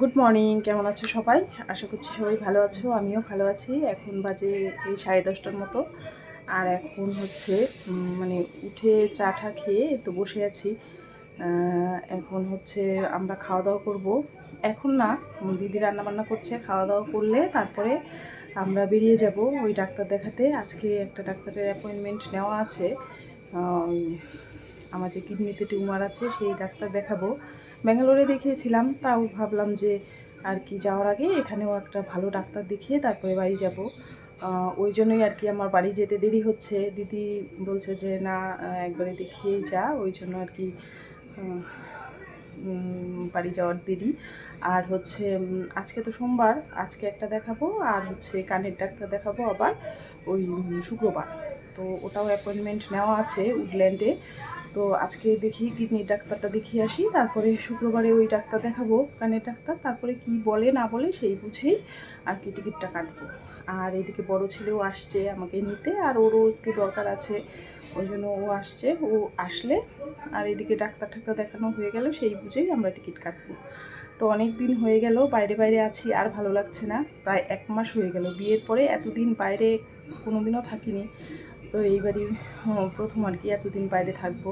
Good morning কেমন আছো সবাই? আশা করছি সবাই ভালো আছো, আমিও ভালো আছি। এখন বাজে এই সাড়ে দশটার মতো। আর এখন হচ্ছে মানে উঠে চা টা খেয়ে তো বসে আছি। এখন হচ্ছে আমরা খাওয়া দাওয়া করব। এখন না দিদি রান্না বান্না করছে, খাওয়া দাওয়া করলে তারপরে আমরা বেরিয়ে যাব ওই ডাক্তার দেখাতে। আজকে একটা ডাক্তারের অ্যাপয়েন্টমেন্ট নেওয়া আছে। আমার যে কিডনিতে টিউমার আছে, সেই ডাক্তার দেখাবো। ব্যাঙ্গালোরে দেখিয়েছিলাম, তাও ভাবলাম যে আর কি যাওয়ার আগে এখানেও একটা ভালো ডাক্তার দেখিয়ে তারপরে বাড়ি যাব। ওই জন্যই আর কি আমার বাড়ি যেতে দেরি হচ্ছে। দিদি বলছে যে, না একবারে দেখিয়েই যা। ওই জন্য আর কি বাড়ি যাওয়ার দেরি। আর হচ্ছে আজকে তো সোমবার, আজকে একটা দেখাবো। আর হচ্ছে কানের ডাক্তার দেখাবো আবার ওই শুক্রবার। তো ওটাও অ্যাপয়েন্টমেন্ট নেওয়া আছে উডল্যান্ডে। তো আজকে দেখি কিডনির ডাক্তারটা দেখিয়ে আসি, তারপরে শুক্রবারে ওই ডাক্তার দেখাবো, কানের ডাক্তার, তারপরে কি বলে না বলে সেই বুঝেই আর কি টিকিটটা কাটবো। আর এদিকে বড় ছেলেও আসছে আমাকে নিতে, আর ওরও একটু দরকার আছে, ওই জন্য ও আসছে, ও আসলে আর এদিকে ডাক্তার টাক্তার দেখানো হয়ে গেল, সেই বুঝেই আমরা টিকিট কাটবো। তো অনেক দিন হয়ে গেল, বাইরে বাইরে আছি, আর ভালো লাগছে না, প্রায় এক মাস হয়ে গেল, বিয়ের পরে এতদিন বাইরে কোনো দিনও থাকিনি। তো এইবারই প্রথম আর কি এতদিন বাইরে থাকব।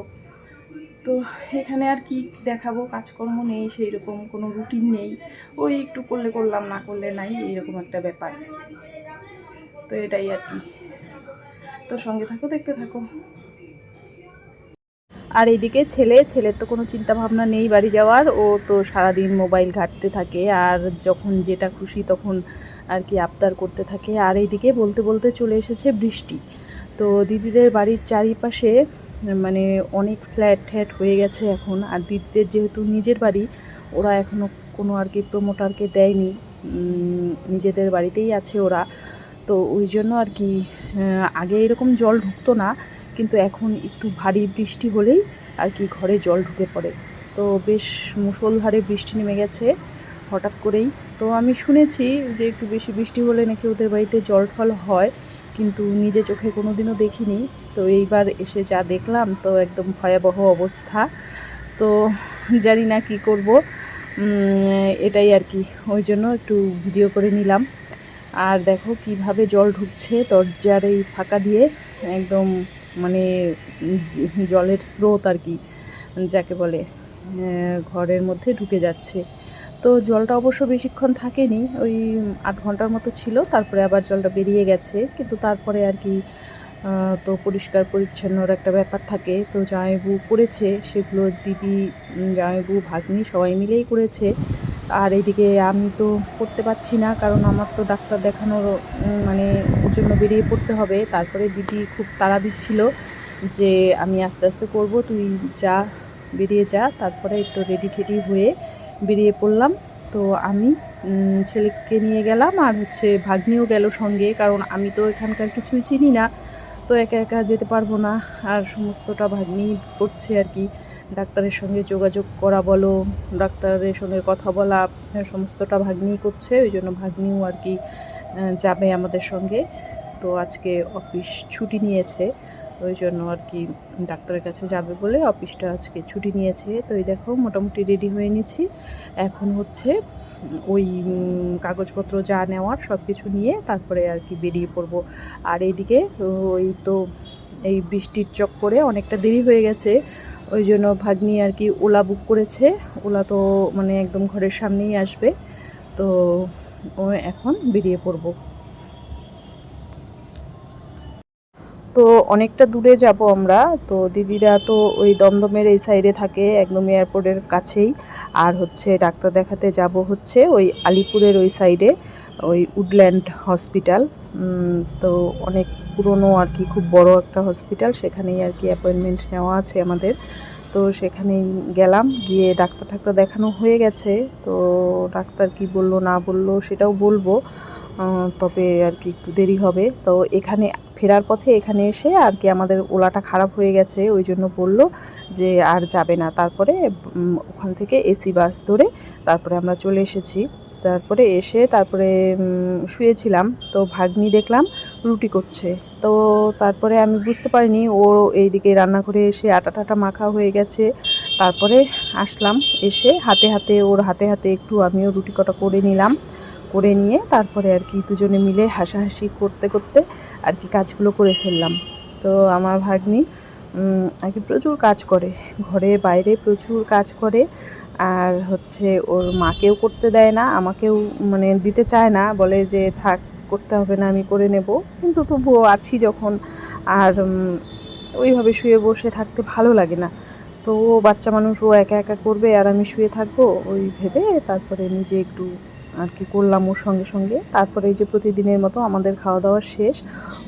তো এখানে আর কি দেখাবো, কাজকর্ম নেই সেই রকম কোনো রুটিন নেই। ওই একটু করলে করলাম, না করলে নাই, এইরকম একটা ব্যাপার। তো এটাই আর কি। তো সঙ্গে থাকো, দেখতে থাকো। আর এইদিকে ছেলে, ছেলের তো কোনো চিন্তা ভাবনা নেই বাড়ি যাওয়ার। ও তো সারাদিন মোবাইল ঘাঁটতে থাকে, আর যখন যেটা খুশি তখন আর কি আবদার করতে থাকে। আর এইদিকে বলতে বলতে চলে এসেছে বৃষ্টি। তো দিদিদের বাড়ির চারিপাশে মানে অনেক ফ্ল্যাট ট্যাট হয়ে গেছে এখন। আর দিদিদের যেহেতু নিজের বাড়ি, ওরা এখনও কোনো আর কি প্রোমোটারকে দেয়নি। নিজেদের বাড়িতেই আছে ওরা। তো ওই জন্য আর কি আগে এরকম জল ঢুকতো না, কিন্তু এখন একটু ভারী বৃষ্টি হলেই আর কি ঘরে জল ঢুকে পড়ে। তো বেশ মুষলধারে বৃষ্টি নেমে গেছে হঠাৎ করেই। তো আমি শুনেছি যে একটু বেশি বৃষ্টি হলে নাকি ওদের বাড়িতে জল টল হয়। কিন্তু নিজে চোখে কোনো দিনও দেখিনি। তো এইবার এসে যা দেখলাম, তো একদম ভয়াবহ অবস্থা। তো জানি না কি করব। এটাই আর কি। ওই জন্য একটু ভিডিও করে নিলাম। আর দেখো কীভাবে জল ঢুকছে দরজার এই ফাঁকা দিয়ে। একদম মানে জলের স্রোত আর কি, যাকে বলে ঘরের মধ্যে ঢুকে যাচ্ছে। তো জলটা অবশ্য বেশিক্ষণ থাকেনি, ওই আট ঘণ্টার মতো ছিল, তারপরে আবার জলটা বেরিয়ে গেছে, কিন্তু তারপরে আর কি তো পরিষ্কার পরিচ্ছন্নর একটা ব্যাপার থাকে, তো জামাইবু করেছে, সেগুলো দিদি জামাইবু ভাগ্নি সবাই মিলেই করেছে, আর এইদিকে আমি তো করতে পারছি না, কারণ আমার তো ডাক্তার দেখানোর মানে জন্য বেরিয়ে পড়তে হবে, তারপরে দিদি খুব তাড়া দিচ্ছিল যে আমি আস্তে আস্তে করব, তুই যা, বেরিয়ে যা, তারপরে একটু রেডি ঠেডি হয়ে বেরিয়ে পড়লাম। তো আমি ছেলেকে নিয়ে গেলাম আর হচ্ছে ভাগ্নিও গেল সঙ্গে কারণ আমি তো এখানকার কিছুই চিনি না। তো একা একা যেতে পারব না। আর সমস্তটা ভাগ্নি করছে আর কি। ডাক্তারের সঙ্গে যোগাযোগ করা বলো ডাক্তারের সঙ্গে কথা বলা আহ, সমস্তটা ভাগ্নিই করছে। ওই জন্য ভাগ্নিও আর কি যাবে আমাদের সঙ্গে। তো আজকে অফিস ছুটি নিয়েছে। ওই জন্য আর কি ডাক্তারের কাছে যাবে বলে অফিসটা আজকে ছুটি নিয়েছে। তো এই দেখো, মোটামুটি রেডি হয়ে নিয়েছি। এখন হচ্ছে ওই কাগজপত্র যা নেওয়ার সব কিছু নিয়ে তারপরে আর কি বেরিয়ে পড়ব। আর এইদিকে ওই তো এই বৃষ্টির চক্করে অনেকটা দেরি হয়ে গেছে। ওই জন্য ভাগ্নি আর কি ওলা বুক করেছে। ওলা তো মানে একদম ঘরের সামনেই আসবে। তো ও এখন বেরিয়ে পড়ব। তো অনেকটা দূরে যাব আমরা। তো দিদিরা তো ওই দমদমের এই সাইডে থাকে, একদম এয়ারপোর্টের কাছেই। আর হচ্ছে ডাক্তার দেখাতে যাব হচ্ছে ওই আলিপুরের ওই সাইডে ওই উডল্যান্ড হসপিটাল তো অনেক পুরনো আর কি, খুব বড় একটা হসপিটাল সেখানেই আর কি অ্যাপয়েন্টমেন্ট নেওয়া আছে আমাদের। তো সেখানেই গেলাম, গিয়ে ডাক্তার ঠাক্তার দেখানো হয়ে গেছে। তো ডাক্তার কি বলল, না বলল, সেটাও বলব। তবে আর কি একটু দেরি হবে। তো এখানে ফেরার পথে এখানে এসে আর কি আমাদের ওলাটা খারাপ হয়ে গেছে, ওই জন্য বলল যে আর যাবে না। তারপরে ওখান থেকে এসি বাস ধরে তারপরে আমরা চলে এসেছি। তারপরে এসে তারপরে শুয়েছিলাম। তো ভাগ্নি দেখলাম রুটি করছে। তো তারপরে আমি বুঝতে পারিনি, ও এইদিকে রান্নাঘরে এসে আটা টাটা মাখা হয়ে গেছে। তারপরে আসলাম, এসে হাতে হাতে, ওর হাতে হাতে একটু আমিও রুটি কটা করে নিলাম। করে নিয়ে তারপরে আর কি দুজনে মিলে হাসাহাসি করতে করতে আর কি কাজগুলো করে ফেললাম। তো আমার ভাগ্নি আর কি প্রচুর কাজ করে। ঘরে বাইরে প্রচুর কাজ করে। আর হচ্ছে ওর মাকেও করতে দেয় না, আমাকেও মানে দিতে চায় না, বলে যে থাক, করতে হবে না, আমি করে নেব। কিন্তু তবুও আছি যখন। আর ওইভাবে শুয়ে বসে থাকতে ভালো লাগে না। তো ও বাচ্চা মানুষ, ও একা একা করবে আর আমি শুয়ে থাকব, ওই ভেবে তারপরে নিজে একটু আর কি করলাম ওর সঙ্গে সঙ্গে। তারপরে এই যে প্রতিদিনের মতো আমাদের খাওয়া দাওয়া শেষ।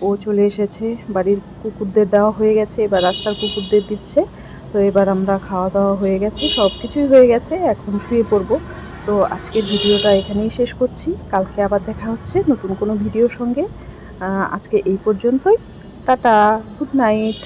ও চলে এসেছে, বাড়ির কুকুরদের দেওয়া হয়ে গেছে, এবার রাস্তার কুকুরদের দিচ্ছে। তো এবার আমরা খাওয়া দাওয়া হয়ে গেছে সব কিছুই হয়ে গেছে, এখন শুয়ে পড়ব। তো আজকের ভিডিওটা এখানেই শেষ করছি। কালকে আবার দেখা হচ্ছে নতুন কোনো ভিডিওর সঙ্গে। আজকে এই পর্যন্তই। Tata, good night.